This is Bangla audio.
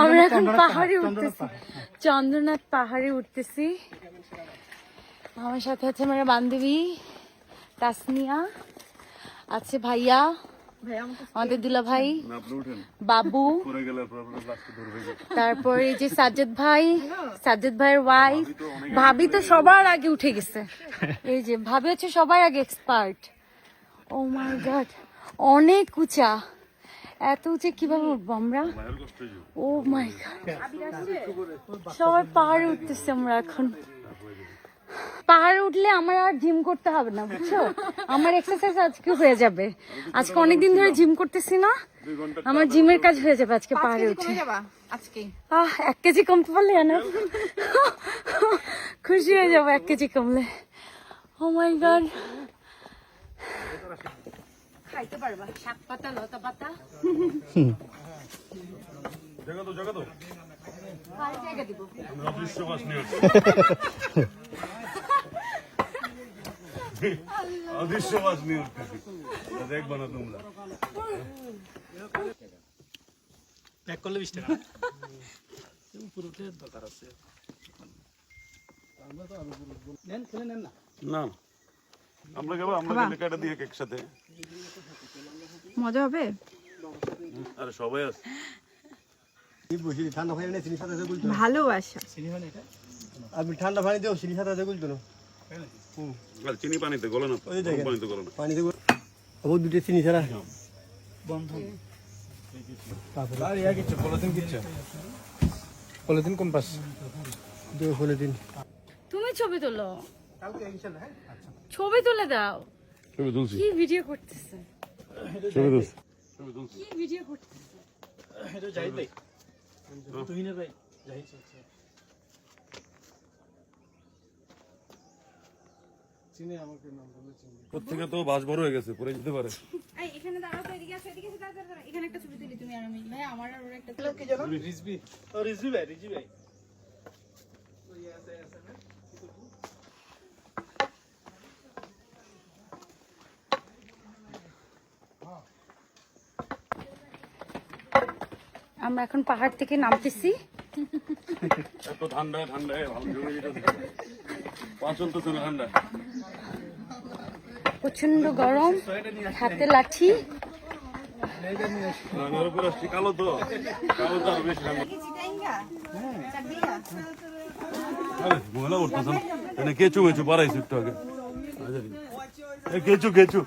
আমরা এখন পাহাড়ে উঠতেছি। চন্দ্রনাথ পাহাড়ে উঠতেছি। আমার সাথে আছে আমার বান্ধবী তাসনিয়া আছে ভাইয়া আমাদের দুলা ভাই বাবু তারপর এই যে সাজ্জাদ ভাই সাজ্জাদ ভাইয়ের ওয়াইফ ভাবি তো সবার আগে উঠে গেছে। এই যে ভাবি হচ্ছে সবার আগে এক্সপার্ট ও মাই গড অনেক উঁচা। এত উঁচে কীভাবে উঠবো আমরা ও মাই সবাই পাহাড়ে উঠতেছি আমরা এখন। পাহাড়ে উঠলে আমার আর জিম করতে হবে না বুঝছ? আমার এক্সারসাইজ আজকে হয়ে যাবে। আজকে অনেকদিন ধরে জিম করতেছি না। আমার জিমের কাজ হয়ে যাবে আজকে পাহাড়ে উঠে। আজকে? আহ এক কেজি কমতে পারলে না। খুশি হয়ে যাব এক কেজি কমলে। ও মাই গড খাইতে পারবা। শাক পাতা লতা পাতা। জায়গা তো জায়গা তো জায়গা দিব? অদৃশ্য মাছ নিয়ে আসছি অদৃশ্য মাছ নিয়ে উঠতেছি দেখবা না তোমরা। প্যাক করলে বিশ টাকা। পুরোটার দরকার আছে। নেন খেলে নেন না। না। আমরা যাব আমরা গেলে কাটা দিয়ে একসাথে মজা হবে? আরে সবাই আছে ভালোবাসা। আপনি ঠান্ডা পানি দিও চিনি সাথে আছে গুলতো না? আর চিনি পানিতে গলে না। পানিতে গলে না। পানি দেবো আবার দুটো চিনি ছাড়া। বন্ধন। আর ইয়া কিচ্ছু পলিথিন কিচ্ছু? পলিথিন কম্পাস দুটো পলিথিন। তুমি ছবি তোলো। ছবি তুলে দাও। ছবি তুলছি। কি ভিডিও করতেছে? ছবি তুলছি। ছবি তুলছি কি ভিডিও করতেছে? এটা যাই ভাই। তুহিনের ভাই যাই চিনে আমাকে নাম বলে চিনি। প্রত্যেকে তো বাস বড় হয়ে গেছে পরে যেতে পারে। এই এখানে দাঁড়াও তো এদিকে আসো এদিকে এসে দাঁড়াও, দাঁড়াও, এখানে একটা ছবি তুলি তুমি আর আমি। ভাই আমার আর ওর একটা কি জানো রিজবি ও রিজবি ভাই রিজবি ভাই। আমরা এখন পাহাড় থেকে নামতেছি। এত ঠান্ডা পা ঠান্ডা। প্রচণ্ড গরম হাতে লাঠি। কালো তো। কালো তো আরও বেশি ঠান্ডা। এনে কেঁচু মেচু একটু আগে। এ, কেঁচু কেঁচু।